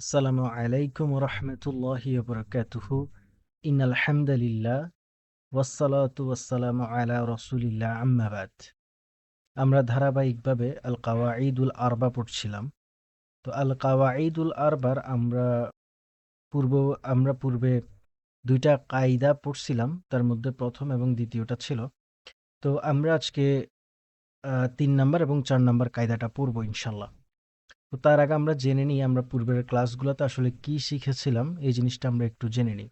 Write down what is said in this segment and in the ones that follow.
আসসালামু আলাইকুম রহমতুল্লাহি বরকাতুহু ইন আলহামদুলিল্লাহ ওয়াসালাতু ওয়াসালামু আলা রসুলিল্লাহ আম্মাবাদ আমরা ধারাবাহিকভাবে আল কাওয়াঈদুল আরবা পড়ছিলাম। তো আল কাওয়াঈদুল আরবার আমরা পূর্ব, আমরা পূর্বে দুইটা কায়দা পড়ছিলাম, তার মধ্যে প্রথম এবং দ্বিতীয়টা ছিল। তো আমরা আজকে তিন নাম্বার এবং চার নাম্বার কায়দাটা পড়ব ইনশাল্লাহ তো তার আগে আমরা জেনে নিই আমরা পূর্বের ক্লাসগুলোতে আসলে কি শিখেছিলাম, এই জিনিসটা আমরা একটু জেনে নিই।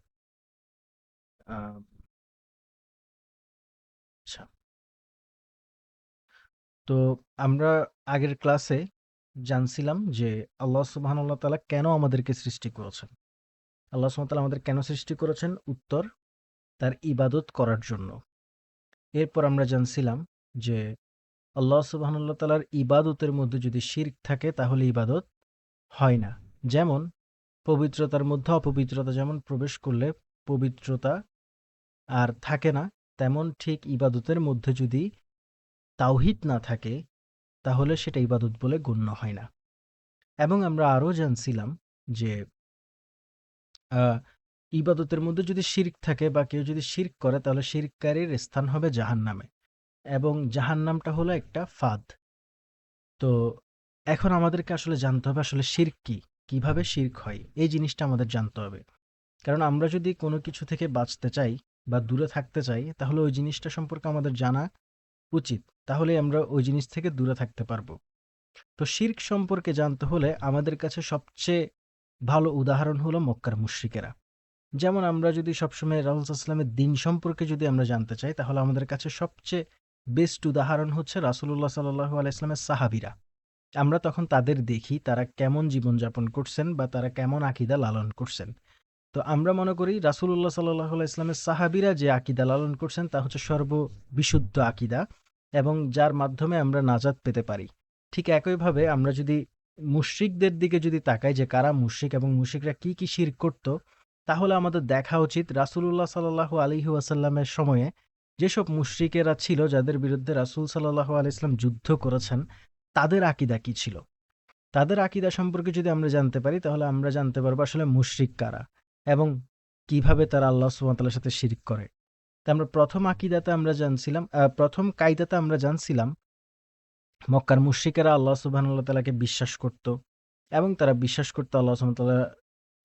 আচ্ছা। তো আমরা আগের ক্লাসে জানছিলাম যে আল্লাহ সুবহান আল্লাহ তাআলা কেন আমাদেরকে সৃষ্টি করেছেন? আল্লাহ সুবহান তাআলা আমাদের কেন সৃষ্টি করেছেন? উত্তর, তার ইবাদত করার জন্য। এরপর আমরা জানছিলাম যে আল্লাহ সুবহান আল্লাহ তাআলার ইবাদতের মধ্যে যদি শিরক থাকে, তাহলে ইবাদত হয় না। যেমন, পবিত্রতার মধ্যে অপবিত্রতা যেমন প্রবেশ করলে পবিত্রতা আর থাকে না, তেমন ঠিক ইবাদতের মধ্যে যদি তাওহিদ না থাকে, তাহলে সেটা ইবাদত বলে গণ্য হয় না। এবং আমরা আরও জানছিলাম যে ইবাদতের মধ্যে যদি শিরক থাকে বা কেউ যদি শিরক করে, তাহলে শিরককারীর স্থান হবে জাহান্নামে। এবং জাহান্নামটা হলো একটা ফাদ। তো এখন আমাদেরকে আসলে জানতে হবে আসলে শিরক কি? কীভাবে শির্ক হয়? এই জিনিসটা আমাদের জানতে হবে। কারণ আমরা যদি কোনো কিছু থেকে বাঁচতে চাই বা দূরে থাকতে চাই, তাহলে ওই জিনিসটা সম্পর্কে আমাদের জানা উচিত। তাহলে আমরা ওই জিনিস থেকে দূরে থাকতে পারব। তো শির্ক সম্পর্কে জানতে হলে আমাদের কাছে সবচেয়ে ভালো উদাহরণ হলো মক্কার মুশ্রিকেরা। যেমন আমরা যদি সবসময় রাসুলামের দিন সম্পর্কে যদি আমরা জানতে চাই, তাহলে আমাদের কাছে সবচেয়ে বেস্ট উদাহরণ হচ্ছে রাসুল্লাহ সাল্লাহ আলাইসলামের সাহাবিরা। আমরা তখন তাদের দেখি, তারা কেমন জীবনযাপন করছেন বা তারা কেমন আকিদা লালন করছেন। তো আমরা মনে করি রাসুল্লাহ সাল্লাহ ইসলামের সাহাবিরা যে আকিদা লালন করছেন তা হচ্ছে সর্ববিশুদ্ধ আকিদা এবং যার মাধ্যমে আমরা নাজাদ পেতে পারি। ঠিক একইভাবে আমরা যদি মুশ্রিকদের দিকে যদি তাকাই যে কারা মুশ্রিক এবং মুশ্রিকরা কি কি শির করত, তাহলে আমাদের দেখা উচিত রাসুল্লাহ সাল্লাহ আলিহু আসাল্লামের সময়ে যেসব মুশ্রিকেরা ছিল যাদের বিরুদ্ধে রাসুল সাল্লাহ আলাইসলাম যুদ্ধ করেছেন, তাদের আকিদা কি ছিল? তাদের আকিদা সম্পর্কে যদি আমরা জানতে পারি, তাহলে আমরা জানতে পারব আসলে মুশ্রিক কারা এবং কীভাবে তারা আল্লাহ সুবহানাহু সাথে শিরিক করে। তা আমরা প্রথম আকিদাতে আমরা জানছিলাম প্রথম কায়দাতে আমরা জানছিলাম, মক্কার মুশ্রিকেরা আল্লাহ সুবহানাহু তালাকে বিশ্বাস করত এবং তারা বিশ্বাস করতো আল্লাহ তাআলা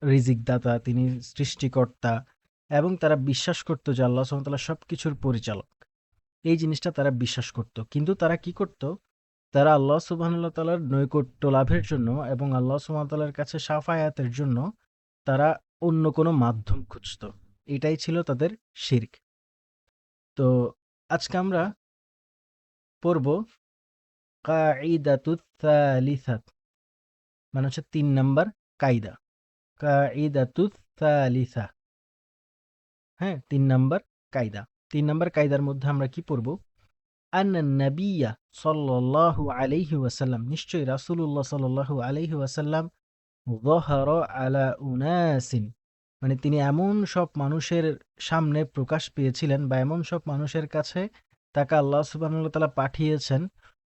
রিজিক দাতা তিনি সৃষ্টিকর্তা এবং তারা বিশ্বাস করত যে আল্লাহ সুবহানাহু সব কিছুর পরিচালক। এই জিনিসটা তারা বিশ্বাস করত। কিন্তু তারা কি করত? তারা আল্লাহ সুবহানাহু তাআলার নৈকট্য লাভের জন্য এবং আল্লাহ সুবহানাহু কাছে সাফায়াতের জন্য তারা অন্য কোনো মাধ্যম খুঁজত। এটাই ছিল তাদের শির্ক। তো আজকে আমরা পড়ব কাঈদাতুত থালিসাত মানে হচ্ছে তিন নাম্বার কায়দা। কাঈদাতুত থালিসা হ্যাঁ তিন নাম্বার কায়দা। তিন নাম্বার কায়দার মধ্যে আমরা কি পড়ব? আন্না নাবিয়া সাল্লাল্লাহু আলাইহি ওয়াসাল্লাম, নিশ্চয়ই রাসূলুল্লাহ সাল্লাল্লাহু আলাইহি ওয়াসাল্লাম আলা উনাসিন মানে তিনি এমন সব মানুষের সামনে প্রকাশ পেয়েছিলেন বা এমন সব মানুষের কাছে তাকে আল্লাহ সুবহানাহু তাআলা পাঠিয়েছেন,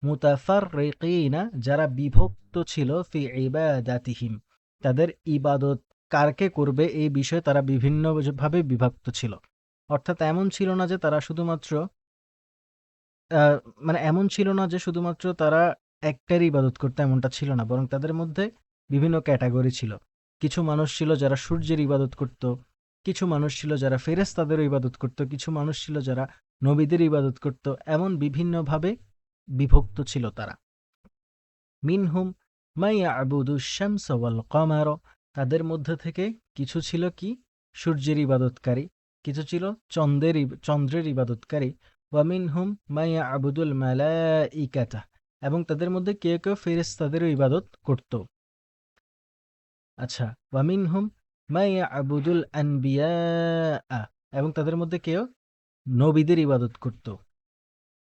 মুতাফাররিকিনা, যারা বিভক্ত ছিল ফি ইবাদাতিহিম, তাদের ইবাদত কারকে করবে এই বিষয়ে তারা বিভিন্নভাবে বিভক্ত ছিল। অর্থাৎ এমন ছিল না যে তারা শুধুমাত্র মানে এমন ছিল না যে শুধুমাত্র তারা একটার ইবাদত করতে এমনটা ছিল না, বরং তাদের মধ্যে বিভিন্ন ক্যাটাগরি ছিল। কিছু মানুষ ছিল যারা সূর্যের ইবাদত করত, কিছু মানুষ ছিল যারা ফেরেশতাদেরও ইবাদত করত, কিছু মানুষ ছিল যারা নবীদের ইবাদত করত, এমন বিভিন্নভাবে বিভক্ত ছিল তারা। মিনহুম মাইয়া আবুদু শামস ওয়াল কমার তাদের মধ্যে থেকে কিছু ছিল কি? সূর্যের ইবাদতকারী। কিছু ছিল চন্দ্রের চন্দ্রের ইবাদতকারী। ওয়ামিনহুম মাইয়া আবুদুল মালাইকাতা এবং তাদের মধ্যে কেউ কেউ ফেরেশতাদেরও ইবাদত করত। আচ্ছা ওয়ামিনহুম মাইয়া আবুদুল আনবিয়া এবং তাদের মধ্যে কেউ নবীদের ইবাদত করত।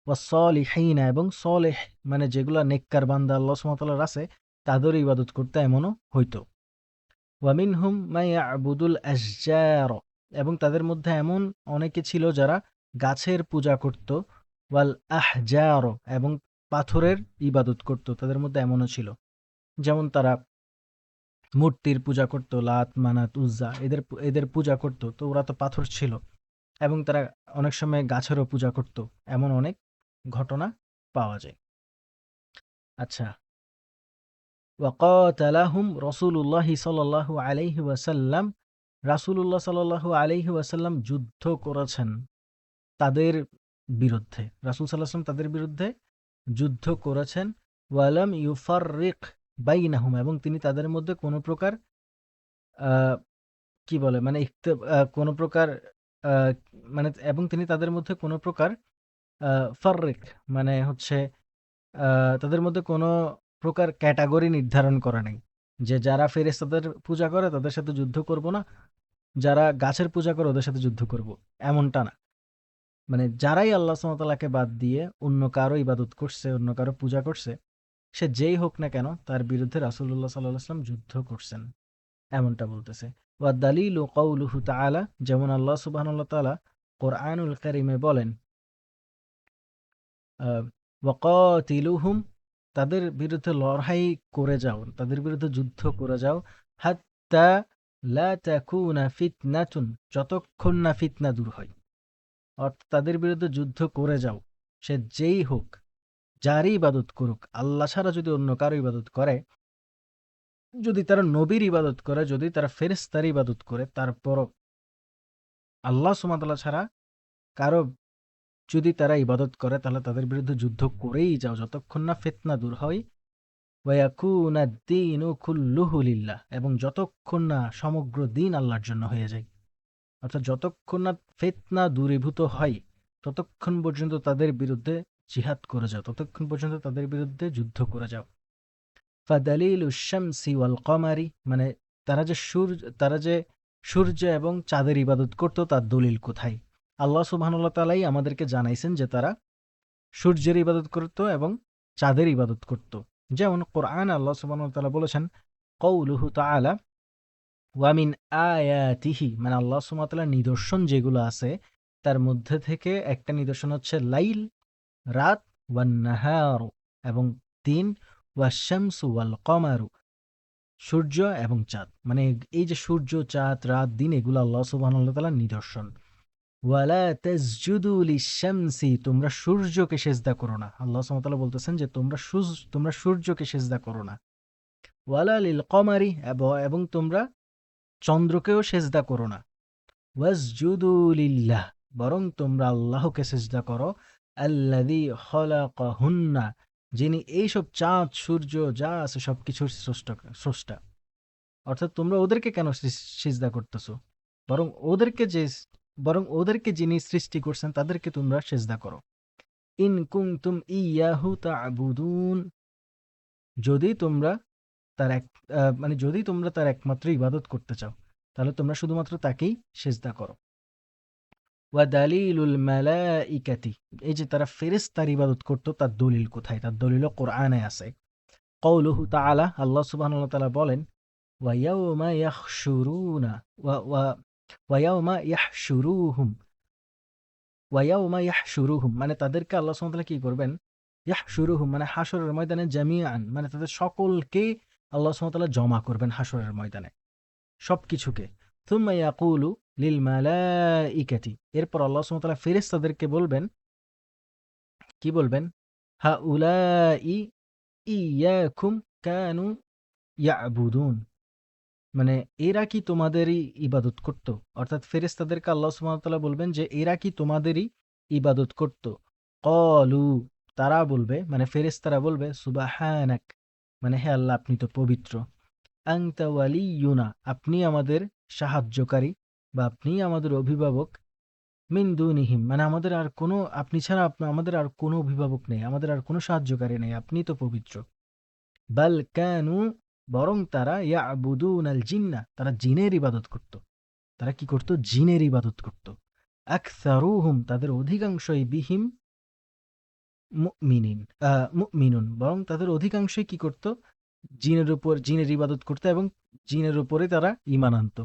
ওয়াসলিহিনা এবং সলেহ মানে যেগুলা নেককার বান্দা আল্লাহ সুবহানাহু আছে, তাদেরও ইবাদত করতে এমনও হইতো। ওয়ামিনহুম মাইয়া আবুদুল আশজার এবং তাদের মধ্যে এমন অনেকে ছিল যারা গাছের পূজা করত, ওয়াল আহজার, এবং পাথরের ইবাদত করত, তাদের মধ্যে এমনও ছিল। যেমন তারা মূর্তির পূজা করত, লাত, মানাত, উজ্জা, এদের এদের পূজা করত, তো ওরা তো পাথর ছিল। এবং তারা অনেক সময় গাছেরও পূজা করত, এমন অনেক ঘটনা পাওয়া যায়। আচ্ছা ওয়াকাতালাহুম রসুল্লাহ সাল্লাহ আলাইহি ওয়াসাল্লাম। রাসূলুল্লাহ সাল্লাল্লাহু আলাইহি ওয়াসাল্লাম যুদ্ধ করেছেন তাদের বিরুদ্ধে। রাসূল সাল্লাল্লাহু তাদের বিরুদ্ধে যুদ্ধ করেছেন। ওয়ালাম ইউফাররিক বাইনাহুম এবং তিনি তাদের মধ্যে কোনো প্রকার কি বলে মানে কোনো প্রকার মানে এবং তিনি তাদের মধ্যে কোনো প্রকার ফাররিক মানে হচ্ছে তাদের মধ্যে কোনো প্রকার ক্যাটাগরি নির্ধারণ করা নাই। যে যারা ফেরেশতাদের পূজা করে, তাদের সাথে যুদ্ধ করব না। যারা গাছের পূজা করে, ওদের সাথে যুদ্ধ করব। এমনটা না। মানে যারাই আল্লাহ সুবহানাহু বাদ দিয়ে অন্য কারও ইবাদত করছে, অন্য কারও পূজা করছে, সে যেই হোক না কেন, তার বিরুদ্ধে রাসূলুল্লাহ সাল্লাল্লাহু আলাইহি যুদ্ধ করছেন। এমনটা বলতেছে। ওয়া দালিলু কাউলুহু তাআলা, যেমন আল্লাহ সুবহানাহু তাআলা কোরআনুল কারীমে বলেন তাদের বিরুদ্ধে লড়াই করে যাও, তাদের বিরুদ্ধে যুদ্ধ করে যাও। ফিতনাতুন, যতক্ষণ না ফিতনা দূর হয়। অর্থাৎ তাদের বিরুদ্ধে যুদ্ধ করে যাও, সে যেই হোক, যারই ইবাদত করুক, আল্লাহ ছাড়া যদি অন্য কারও ইবাদত করে, যদি তারা নবীর ইবাদত করে, যদি তারা ফেরেস্তার ইবাদত করে, তারপরও আল্লাহ সুমাতাল্লাহ ছাড়া কারও যদি তারা ইবাদত করে, তাহলে তাদের বিরুদ্ধে যুদ্ধ করেই যাও, যতক্ষণ না ফেতনা দূর হয়। ওয়াকুনা দিন ও লিল্লাহ, এবং যতক্ষণ না সমগ্র দিন আল্লাহর জন্য হয়ে যায়। অর্থাৎ যতক্ষণ না ফেতনা দূরীভূত হয়, ততক্ষণ পর্যন্ত তাদের বিরুদ্ধে জিহাদ করে যাও, ততক্ষণ পর্যন্ত তাদের বিরুদ্ধে যুদ্ধ করে যাও। ফাদালিল শামসি ওয়াল কমারি মানে তারা যে সূর্য, তারা যে সূর্য এবং চাঁদের ইবাদত করত, তার দলিল কোথায়? আল্লাহ সুবহানাল্লাহ তাআলাই আমাদেরকে জানাইছেন যে তারা সূর্যের ইবাদত করত এবং চাঁদের ইবাদত করত। যেমন কোরআন আল্লাহ সুবহানাহু ওয়া তাআলা বলেছেন কৌলুহু তাআলা ওয়ামিন আয়াতিহি মানে আল্লাহ তাআলার নিদর্শন যেগুলো আছে, তার মধ্যে থেকে একটা নিদর্শন হচ্ছে লাইল, রাত, ওয়ান নাহার, এবং দিন ওয়াশামসু ওয়াল কমারু, সূর্য এবং চাঁদ। মানে এই যে সূর্য, চাঁদ, রাত, দিন, এগুলো আল্লাহ সুবহানাহু ওয়া তাআলার নিদর্শন। ওয়ালা তাসজুদু লিশ-শামসি, তোমরা সূর্যকে সেজদা করো না। আল্লাহ ওয়া বলতেছেন যে, তোমরা তোমরা সূর্যকে সেজদা করো না। ওয়ালা লিল কমারি এবং তোমরা চন্দ্রকেও সেজদা করো না। ওয়াসজুদু লিল্লাহ, বরং তোমরা আল্লাহকে সেজদা করো। আল্লাযী খলাকাহুন্না, যিনি এইসব চাঁদ, সূর্য, যা আছে সবকিছুর স্রষ্টা স্রষ্টা। অর্থাৎ তোমরা ওদেরকে কেন সিজদা করতেছো? বরং ওদেরকে যে বরং ওদেরকে যিনি সৃষ্টি করছেন, তাদেরকে তোমরা সেজদা করো। ইন কুনতুম ইয়াহু তা'বুদুন। যদি তোমরা তার এক মানে যদি তোমরা তার একমাত্র ইবাদত করতে চাও, তাহলে তোমরা শুধুমাত্র তাকেই সেজদা করো। ওয়া দালিলুল মালাইকাতি। এই যে তারা ফেরেশতার ইবাদত করতো, তার দলিল কোথায়? তার দলিল কোরআনে আছে। কৌলুহু তাআলা, আল্লাহ সুবহানাহু ওয়া তাআলা বলেন, ওয়া ইয়াউমা ইয়াহশুরুনা ওয়া ওয়া ওয়া ইয়াউমা ইয়াহশুরুহুম ওয়া ইয়াউমা ইয়াহশুরুহুম মানে তাদেরকে আল্লাহ সুবহানাহু কি করবেন? ইয়াহশুরুহুম মানে হাসরের ময়দানে জামিআন মানে তাদের সকলকে আল্লাহ সুবহানাহু জমা করবেন হাসরের ময়দানে সবকিছুকে। থুম্মা ইয়াকুলু লিল মালাইকাতি এরপর আল্লাহ সুবহানাহু ওয়া ফেরেশতাদেরকে বলবেন, কি বলবেন? হা উলাই ইয়াকুম কানু ইয়াবুদুন। মানে এরা কি তোমাদেরই ইবাদত করত? অর্থাৎ ফেরেশতাদেরকে আল্লাহ তাআলা বলবেন যে, এরা কি তোমাদেরই ইবাদত করত? কলু তারা বলবে মানে ফেরেশতারা বলবে, সুবাহানাক। মানে হে আল্লাহ, আপনি তো পবিত্র। আংতা ওয়ালিয়ুনা, আপনি আমাদের সাহায্যকারী বা আপনি আমাদের অভিভাবক। মিন দুনিহিম মানে আমাদের আর কোনো, আপনি ছাড়া আপনা আমাদের আর কোনো অভিভাবক নেই, আমাদের আর কোনো সাহায্যকারী নেই, আপনি তো পবিত্র। বাল কানু বরং তারা ইয়া ইয়াবুদুন আল জিন্না তারা জিনের ইবাদত করত। তারা কি করত? জিনের ইবাদত করত। আকসারুহুম, তাদের অধিকাংশই বিহিম মুমিনিন মিনুন বরং তাদের অধিকাংশই কি করত? জিনের উপর, জিনের ইবাদত করত এবং জিনের উপরে তারা ইমান আনত,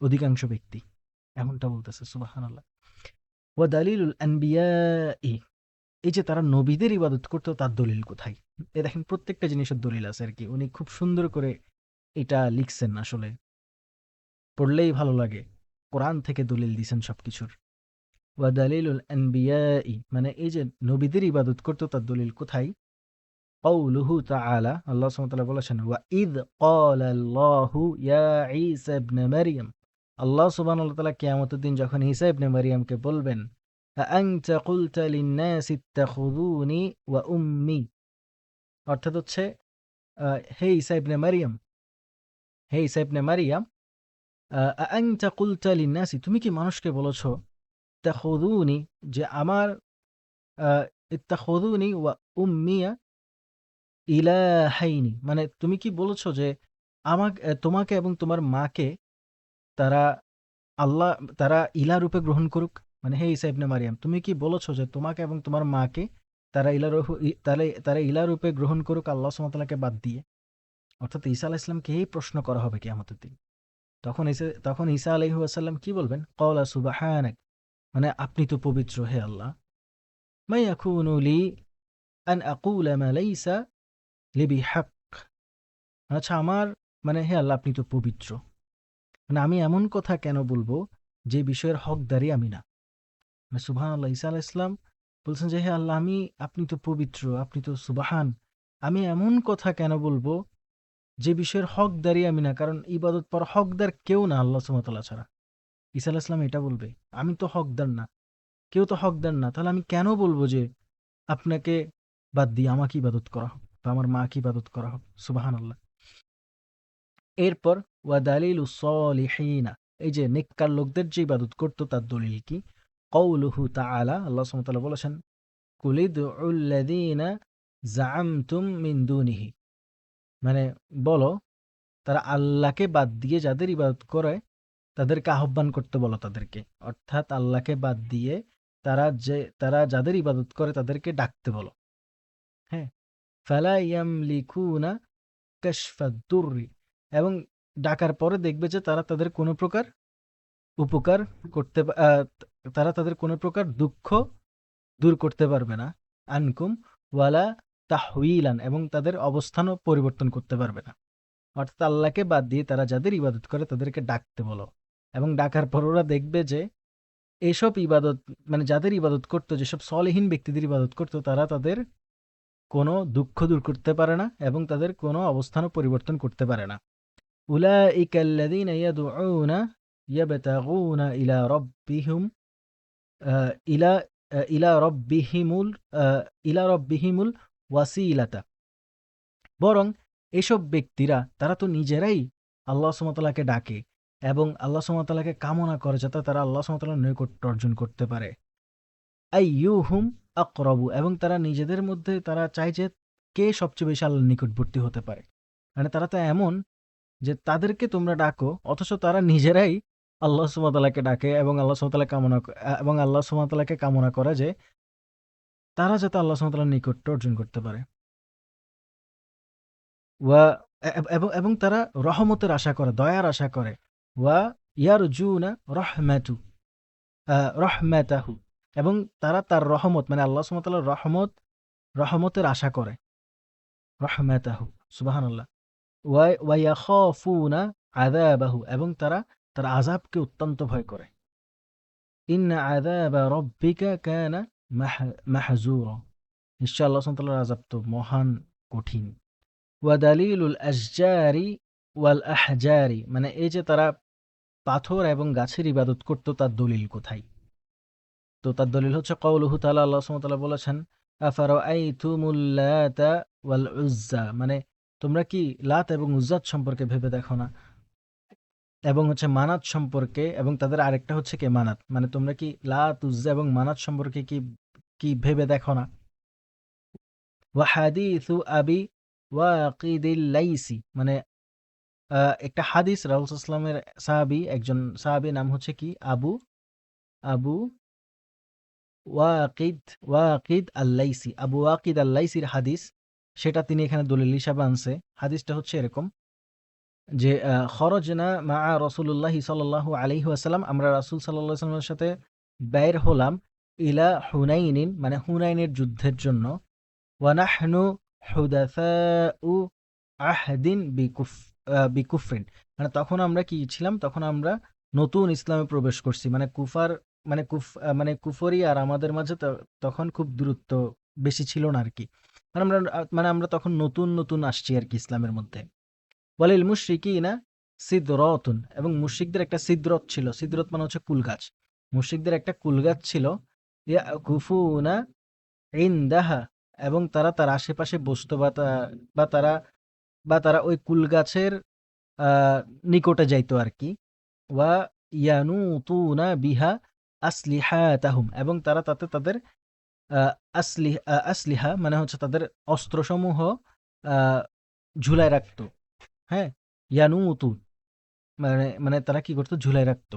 অধিকাংশ ব্যক্তি। এমনটা বলতেছে, সুবহানাল্লাহ। ওয়া দালিলুল আনবিয়াই এই যে তারা নবীদের ইবাদত করতো, তার দলিল কোথায়? এ দেখেন, প্রত্যেকটা জিনিসের দলিল আছে আর কি। উনি খুব সুন্দর করে এটা লিখছেন আসলে। পড়লেই ভালো লাগে। কোরআন থেকে দলিল দিছেন সবকিছুর। ওয়া দালিলুল আনবিয়াই মানে এই যে নবীদের ইবাদত করতো, তার দলিল কোথায়? তাআলা, আল্লাহ সুবহানাহু ওয়া তাআলা বলেছেন ইদ ক্বালা আল্লাহু ইয়া ঈসা ইবনে মারইয়াম আল্লাহ সুবহানাহু ওয়া তাআলা কিয়ামতের দিন যখন ঈসা ইবনে মারইয়ামকে বলবেন আনতা কুলতা লিন-নাস ইত্তাখুযুনি ওয়া উম্মি অর্থাৎ হচ্ছে হে ঈসা ইবনে মারইয়াম হে ঈসা ইবনে মারইয়াম আহ, আনতা কুলতা লিন-নাসি তুমি কি মানুষকে বলেছ ইত্তাখুযুনি যে আমার আহ, ইত্তাখুযুনি ওয়া উম্মিয়া ইলাহাইনি। মানে তুমি কি বলেছ যে আমাকে তোমাকে এবং তোমার মাকে তারা আল্লাহ তারা ইলা রূপে গ্রহণ করুক? মানে হে ইসা ইবনে মারিয়াম, তুমি কি বলেছ যে তোমাকে এবং তোমার মাকে তারা ইলা রূপ- ই- তারা তারা ইলা রূপে গ্রহণ করুক আল্লাহ সুমতালাকে বাদ দিয়ে? অর্থাৎ ঈসা আলাহ এই প্রশ্ন করা হবে কিয়ামতের দিন। তখন ইসা তখন ঈসা আলহি আসাল্লাম কি বলবেন? কলা সুবাহানাক মানে আপনি তো পবিত্র, হে আল্লাহ। মা ইয়াকুনু লি আন আকুলা মা লাইসা লিবি হাক আচ্ছা আমার মানে হে আল্লাহ, আপনি তো পবিত্র। মানে আমি এমন কথা কেন বলব যে বিষয়ের হকদারি আমি না? মানে সুবাহান আল্লাহ ঈসা আলাহ ইসলাম বলছেন যে, হে আল্লাহ, আমি, আপনি তো পবিত্র, আপনি তো সুবাহান। আমি এমন কথা কেন বলব যে, বিষয়ের হকদারি আমি না, কারণ ইবাদত পর হকদার কেউ না আল্লাহ সুমতাল্লাহ ছাড়া। ঈসা আলাহ ইসলাম এটা বলবে, আমি তো হকদার না, কেউ তো হকদার না, তাহলে আমি কেন বলব যে, আপনাকে বাদ দিয়ে আমাকে ইবাদত করা হোক বা আমার মাকে ইবাদত করা হোক? সুবাহান আল্লাহ এরপর ওয়াদালিল সলিহিনা এই যে, নেককার লোকদের যে ইবাদত করতো, তার দলিল কি? কৌলুহু তাআলা আল্লাহ তাআলা বলেছেন কুলিদুল্লাযীনা জাআমতুম মিন দুনিহি। মানে বলো, তারা আল্লাহকে বাদ দিয়ে যাদের ইবাদত করে, তাদেরকে আহ্বান করতে বলো তাদেরকে। অর্থাৎ আল্লাহকে বাদ দিয়ে তারা যে, তারা যাদের ইবাদত করে তাদেরকে ডাকতে বলো। হ্যাঁ? ফালা ইয়ামলিকুনা কাশফাদ্দুররি এবং ডাকার পরে দেখবে যে তারা তাদের কোনো প্রকার উপকার করতে তারা তাদের কোনো প্রকার দুঃখ দূর করতে পারবে না। আনকুম ওয়ালা তাহইলান এবং তাদের অবস্থানও পরিবর্তন করতে পারবে না। অর্থাৎ আল্লাহকে বাদ দিয়ে তারা যাদের ইবাদত করে তাদেরকে ডাকতে বলো। এবং ডাকার পর ওরা দেখবে যে এসব ইবাদত মানে যাদের ইবাদত করতো, যেসব সলেহীন ব্যক্তিদের ইবাদত করতো, তারা তাদের কোনো দুঃখ দূর করতে পারে না এবং তাদের কোনো অবস্থানও পরিবর্তন করতে পারে না। উলা ইকাল্লাদিন ইয়াদুনা ইয়াবতাগুনা ইলা রব্বিহুম ইলা ইলা রব্বিহিমুল ইলা রব্বিহিমুল ওয়াসিলাতা। বরং এসব ব্যক্তিরা, তারা তো নিজেরাই আল্লাহ সুমতলাকে ডাকে এবং আল্লাহ সুমতলাকে কামনা করে যাতে তারা আল্লাহ সুমতলার নৈকট্য অর্জন করতে পারে। আই ইউ হুম আকরবু, এবং তারা নিজেদের মধ্যে, তারা চায় যে কে সবচেয়ে বেশি আল্লাহ নিকটবর্তী হতে পারে। মানে তারা তো এমন যে তাদেরকে তোমরা ডাকো, অথচ তারা নিজেরাই আল্লাহ সুমতালাকে ডাকে এবং আল্লাহ সুমতালা কামনা এবং আল্লাহ সুমতালাকে কামনা করে যে তারা যাতে আল্লাহ সুমতালার নিকট্য অর্জন করতে পারে। ওয়া এবং এবং তারা রহমতের আশা করে দয়ার আশা করে। ওয়া ইয়ার জুনা রহমাতু আহ, রহমাতাহু এবং তারা তার রহমত মানে আল্লাহ সুমতালার রহমত রহমতের আশা করে। রহমাতাহু সুবাহান আল্লাহ ওয়াইয়াখাফুনা আযাবাহু এবং তারা তার আযাবকে অত্যন্ত ভয় করে। নিশ্চয় আল্লাহ আযাব তো মহান, কঠিন। ওয়াল আহজারি। মানে এই যে তারা পাথর এবং গাছের ইবাদত করত, তার দলিল কোথায়? তো তার দলিল হচ্ছে কওলুহু তাআলা, আল্লাহ বলেছেন, আফারাআইতুমুল লাতা ওয়াল উজ্জা? মানে তোমরা কি লাত এবং উজ্জাত সম্পর্কে ভেবে দেখো না? এবং হচ্ছে মানাত সম্পর্কে এবং তাদের আরেকটা হচ্ছে কে মানাত? মানে তোমরা কি লাত উজ্জা এবং মানাত সম্পর্কে কি কি ভেবে দেখো না? ওয়াহাদিসু আবি ওয়াকিদিল লাইসি। মানে একটা হাদিস রাহুল ইসলামের সাহাবি, একজন সাহাবি নাম হচ্ছে কি? আবু আবু ওয়াকিদ ওয়াকিদ আল্লাইসি। আবু ওয়াকিদ আল্লাইসির হাদিস, সেটা তিনি এখানে দলিল হিসাবে আনছে। হাদিসটা হচ্ছে এরকম যে খরজনা মা রসুল্লাহি সাল্লাহ আলহি আসাল্লাম আমরা রাসুল সাল্লামের সাথে বের হলাম ইলা হুনাইনিন মানে হুনাইনের যুদ্ধের জন্য। ওয়ানাহনু হুদাফাউ আহদিন বিকুফ বিকুফরিন। মানে তখন আমরা কি ছিলাম? তখন আমরা নতুন ইসলামে প্রবেশ করছি। মানে কুফার মানে কুফ মানে কুফরি আর আমাদের মাঝে তখন খুব দূরত্ব বেশি ছিল না আর কি। মানে আমরা মানে আমরা তখন নতুন নতুন আসছি আর কি ইসলামের মধ্যে। বলে মুশরিকি না সিদ্রতুন এবং মুশরিকদের একটা সিদ্রত ছিল। সিদ্রত মানে হচ্ছে কুল গাছ। মুশরিকদের একটা কুল গাছ ছিল ইয়া কুফুনা ইনদাহা এবং তারা তার আশেপাশে বসতো বা বা তারা বা তারা ওই কুল গাছের নিকটে যাইতো আর কি। ওয়া ইয়ানুতুনা বিহা আসলিহা তাহুম এবং তারা তাতে তাদের আহ, আসলি আসলিহা মানে হচ্ছে তাদের অস্ত্রসমূহ ঝুলায় রাখতো। হ্যাঁ ইয়ানু ইয়ানুতু। মানে মানে তারা কি করতো? ঝুলায় রাখতো।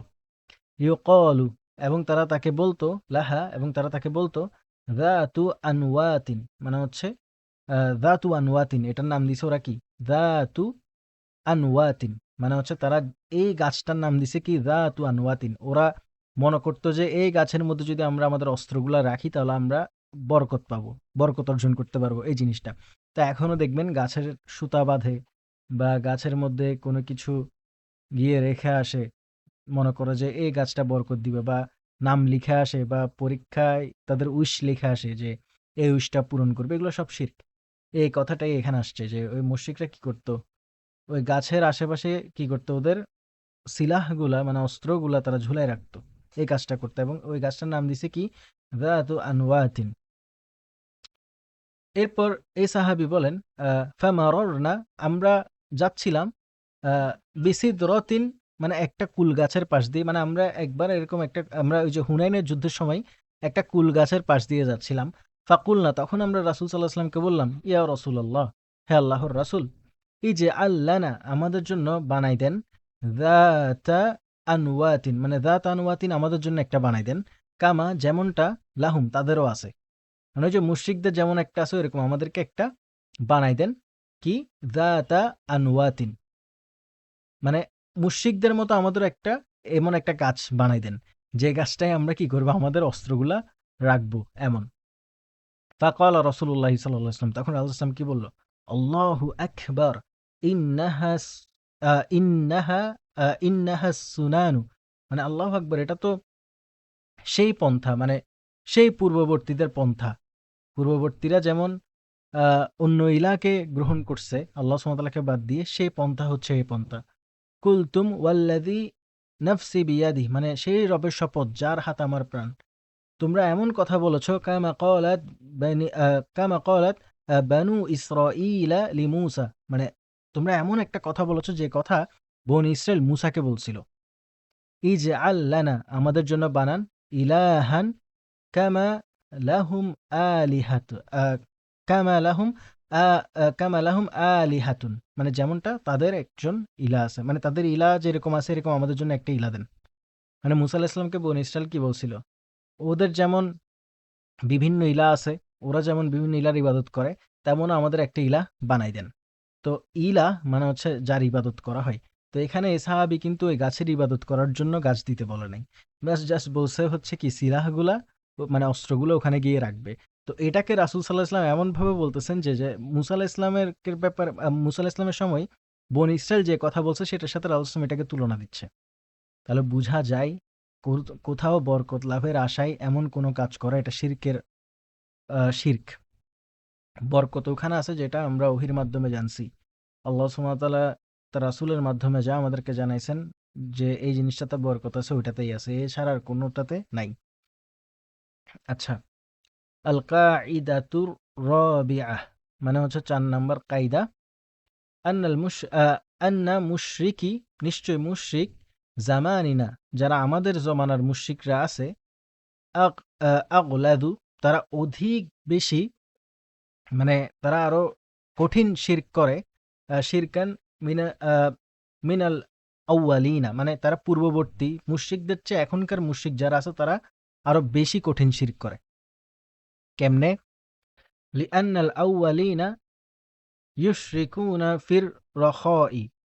ইউকলু এবং তারা তাকে বলতো লাহা এবং তারা তাকে বলতো দাতু আনওয়াতিন মানে হচ্ছে আহ, দাতু আনওয়াতিন এটার নাম দিছে ওরা কি? দাতু আনওয়াতিন মানে হচ্ছে তারা এই গাছটার নাম দিছে কি? দাতু আনওয়াতিন ওরা মনে করতো যে এই গাছের মধ্যে যদি আমরা আমাদের অস্ত্রগুলা রাখি তাহলে আমরা বরকত পাবো বরকত অর্জন করতে পারব এই জিনিসটা। তা এখনও দেখবেন গাছের সুতা বাঁধে বা গাছের মধ্যে কোনো কিছু গিয়ে রেখে আসে, মনে করো যে এই গাছটা বরকত দিবে বা নাম লিখে আসে বা পরীক্ষায় তাদের উইশ লিখে আসে যে এই উইশটা পূরণ করবে, এগুলো সব শির্ক। এই কথাটাই এখানে আসছে যে ওই মুশরিকরা কি করতো? ওই গাছের আশেপাশে কি করতো ওদের? সিলাহগুলা মানে অস্ত্রগুলা তারা ঝুলাই রাখতো এই কাজটা করতো এবং ওই গাছটার নাম দিছে কি? আনওয়াতিন। এরপর এই সাহাবি বলেন ফামারনা আমরা যাচ্ছিলাম বিসিদ্রতিন মানে একটা কুল গাছের পাশ দিয়ে মানে আমরা একবার এরকম একটা, আমরা ওই যে হুনাইনের যুদ্ধের সময় একটা কুল গাছের পাশ দিয়ে যাচ্ছিলাম। ফাকুল না তখন আমরা রাসুল সাল্লাহ আসলামকে বললাম, ইয়া রসুল আল্লাহ হে আল্লাহর রাসুল, এই যে আল্লানা আমাদের জন্য বানাই দেন দাতা আনওয়াতিন মানে দাত আনওয়াতিন আমাদের জন্য একটা বানাই দেন, কামা যেমনটা লাহুম তাদেরও আছে। মানে ওই যে মুশ্রিকদের যেমন একটা আছে এরকম আমাদেরকে একটা বানাই দেন। কি? দাতা আনওয়াতিন। মানে মুশ্রিকদের মতো আমাদের একটা, এমন একটা গাছ বানাই দেন। যে গাছটাই আমরা কি করব? আমাদের অস্ত্রগুলা রাখব, এমন। ফাকাল রসুল্লাহ সাল্লাম তখন আল্লাহাম কি বলল? আল্লাহু আকবার, ইন্নাহা ইন্নাহা সুনানু। মানে আল্লাহ আকবর, এটা তো সেই পন্থা মানে সেই পূর্ববর্তীদের পন্থা। পূর্ববর্তীরা যেমন অন্য ইলাকে গ্রহণ করছে, আল্লাহ সুমতালাকে বাদ দিয়ে, সেই পন্থা হচ্ছে এই পন্থা। কুলতুম ওয়াল্লাদি নফসি বিয়াদি মানে সেই রবের শপথ, যার হাত আমার প্রাণ। তোমরা এমন কথা বলেছ, কামা কলাত কামা কলাত বানু ইসরাইলা লি মুসা মানে তোমরা এমন একটা কথা বলেছ, যে কথা বন ইসরায়েল মুসাকে বলছিল। যে আল্লানা আমাদের জন্য বানান, ইলাহান কামা লাহুম আলিহাত। আহ, কামা লাহুম আ- আহ, কামা লাহুম আলিহাতুন। মানে যেমনটা তাদের একজন ইলা আছে। মানে তাদের ইলা যেরকম আছে এরকম আমাদের জন্য একটা ইলা দেন। মানে মুসা আলাহিসাল্লামকে ইসলামকে বন কি বলছিল? ওদের যেমন বিভিন্ন ইলা আছে ওরা যেমন বিভিন্ন ইলার ইবাদত করে তেমন আমাদের একটা ইলা বানাই দেন। তো ইলা মানে হচ্ছে যার ইবাদত করা হয়। তো এখানে এ সাহাবি কিন্তু ওই গাছের ইবাদত করার জন্য গাছ দিতে বলে নাই। জাস্ট বলছে হচ্ছে কি সিলাহগুলা ও- মানে অস্ত্রগুলো ওখানে গিয়ে রাখবে। তো এটাকে রাসুল সাল্লাহ ইসলাম এমনভাবে বলতেছেন যে যে মুসা ইসলামের ব্যাপার মুসা ইসলামের সময় বন ইসরায়েল যে কথা বলছে সেটার সাথে রাসুল ইসলাম এটাকে তুলনা দিচ্ছে। তাহলে বোঝা যায় কোথাও বরকত লাভের আশায় এমন কোনো কাজ করা, এটা শিরকের শির্ক। বরকত ওখানে আছে যেটা আমরা ওহির মাধ্যমে জানছি। আল্লাহ সুমাতালা তার রাসুলের মাধ্যমে যা আমাদেরকে জানাইছেন যে, এই জিনিসটাতে বরকত আছে, ওইটাতেই আছে, এছাড়া আর কোনোটাতে নাই। আচ্ছা আল কাইদাতুর রবিআহ মানে হচ্ছে চার নাম্বার কায়দা। আন্নাল মুশ আন্না মুশরিকি নিশ্চয় মুশরিক জামানিনা যারা আমাদের জমানার মুশরিকরা আছে আহ, আগলাদু তারা অধিক বেশি মানে তারা আরও কঠিন শির্ক করে শিরকান মিনা মিনাল আউয়ালিনা মানে তারা পূর্ববর্তী মুশরিকদের চেয়ে এখনকার মুশরিক যারা আছে তারা আরও বেশি কঠিন শির্ক করে। কেমনে ফির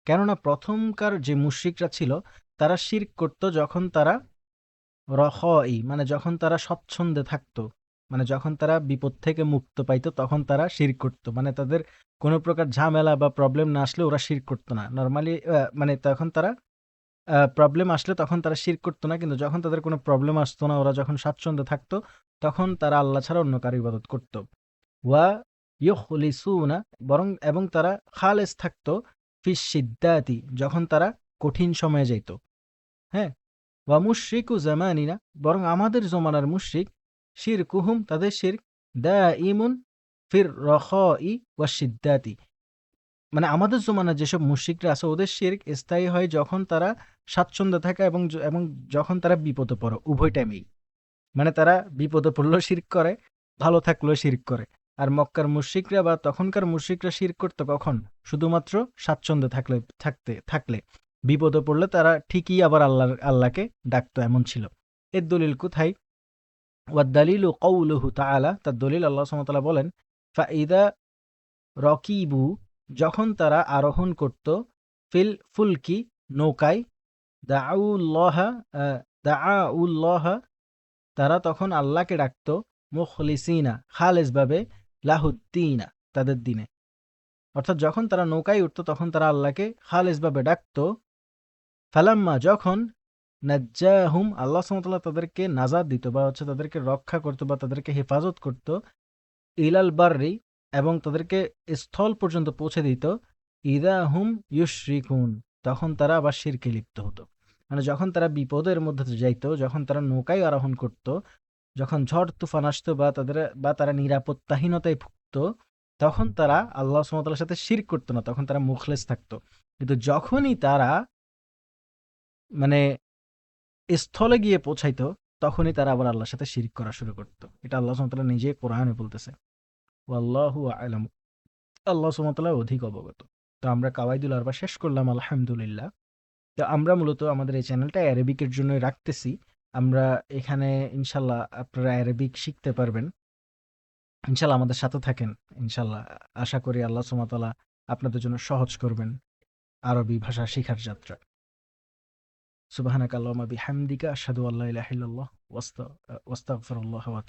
কেননা প্রথমকার যে মুশরিকরা ছিল, তারা শির্ক করত যখন তারা রখাই মানে যখন তারা স্বচ্ছন্দে থাকতো মানে যখন তারা বিপদ থেকে মুক্ত পাইতো, তখন তারা শির করতো। মানে তাদের কোনো প্রকার ঝামেলা বা প্রবলেম না আসলে ওরা শির করতো না। নর্মালি মানে তখন তারা প্রবলেম আসলে তখন তারা শির করতো না, কিন্তু যখন তাদের কোনো প্রবলেম আসতো না, ওরা যখন স্বাচ্ছন্দ্যে থাকতো তখন তারা আল্লাহ ছাড়া অন্য কারও ইবাদত করতো। ওয়া ইয়খলিসুনা বরং, এবং তারা খালেস থাকতো ফিস সিদ্দাতি, যখন তারা কঠিন সময়ে যাইত। হ্যাঁ? ওয়া মুশরিকু জামানিনা, বরং আমাদের জমানার মুশরিক শির কুহুম তাদের শির দা ইমুন ফির রখ ই ওয়া সিদ্দাতি। মানে আমাদের জমানার যেসব মুশরিকরা আছে, ওদের শির্ক স্থায়ী হয় যখন তারা স্বাচ্ছন্দ্যে থাকে এবং এবং যখন তারা বিপদে পড়ে, উভয় টাইমেই। মানে তারা বিপদে পড়লেও শির্ক করে, ভালো থাকলেও শির্ক করে। আর মক্কার মুশরিকরা বা তখনকার মুশরিকরা শির্ক করতো কখন? শুধুমাত্র স্বাচ্ছন্দ্যে থাকলে, থাকতে, থাকলে। বিপদে পড়লে তারা ঠিকই আবার আল্লাহ আল্লাহকে ডাকতো, এমন ছিল। এর দলিল কোথায়? ওয়াদ্দালিল ও কৌলহু তাআলা, তার দলিল আল্লাহ সুবহানাহু বলেন ফাইদা রকিবু, যখন তারা আরোহণ করত ফিল ফুলকি নৌকায়, দাউল্লাহা দাউল্লাহা তারা তখন আল্লাহকে ডাকত মুখলিসিনা খালেজভাবে লাহুদ্দিনা, তাদের দিনে। অর্থাৎ যখন তারা নৌকায় উঠত, তখন তারা আল্লাহকে খালেজভাবে ডাকত। ফালাম্মা যখন নাজ্জাহুম, আল্লাহ সুমতাল্লাহ তাদেরকে নাজাদ দিত বা হচ্ছে তাদেরকে রক্ষা করত বা তাদেরকে হেফাজত করত, ইলাল বার্রি এবং তাদেরকে স্থল পর্যন্ত পৌঁছে দিত, ইদা হুম ইউশ্রিকুন, তখন তারা আবার শিরকে লিপ্ত হতো। মানে যখন তারা বিপদের মধ্যে যাইত, যখন তারা নৌকায় আরোহণ করত, যখন ঝড় তুফান আসতো বা তাদের, বা তারা নিরাপত্তাহীনতায় ভুগত, তখন তারা আল্লাহ সুমতাল্লার সাথে শির করতো না, তখন তারা মুখলেস থাকতো। কিন্তু যখনই তারা মানে স্থলে গিয়ে পৌঁছাইতো, তখনই তারা আবার আল্লাহর সাথে শিরিক করা শুরু করতো। এটা আল্লাহ সুমতাল্লাহ নিজে কোরআনে বলতেছে। আল্লাহু আল্লাহ সুমতাল্লাহ অধিক অবগত। তো আমরা কাওয়াইদুল আরবা শেষ করলাম, আলহামদুলিল্লাহ। তো আমরা মূলত আমাদের এই চ্যানেলটা অ্যারাবিকের জন্য রাখতেছি। আমরা এখানে ইনশাল্লাহ আপনারা অ্যারাবিক শিখতে পারবেন। ইনশাল্লাহ আমাদের সাথে থাকেন। ইনশাল্লাহ আশা করি আল্লাহ সুমতাল্লাহ আপনাদের জন্য সহজ করবেন আরবি ভাষা শিখার যাত্রা। সুবাহানাক আল্লাহ বিহামদিকা, আশহাদু আল্লাহ ওয়াস্তা, ওয়াস্তাগফিরুল্লাহ ওয়া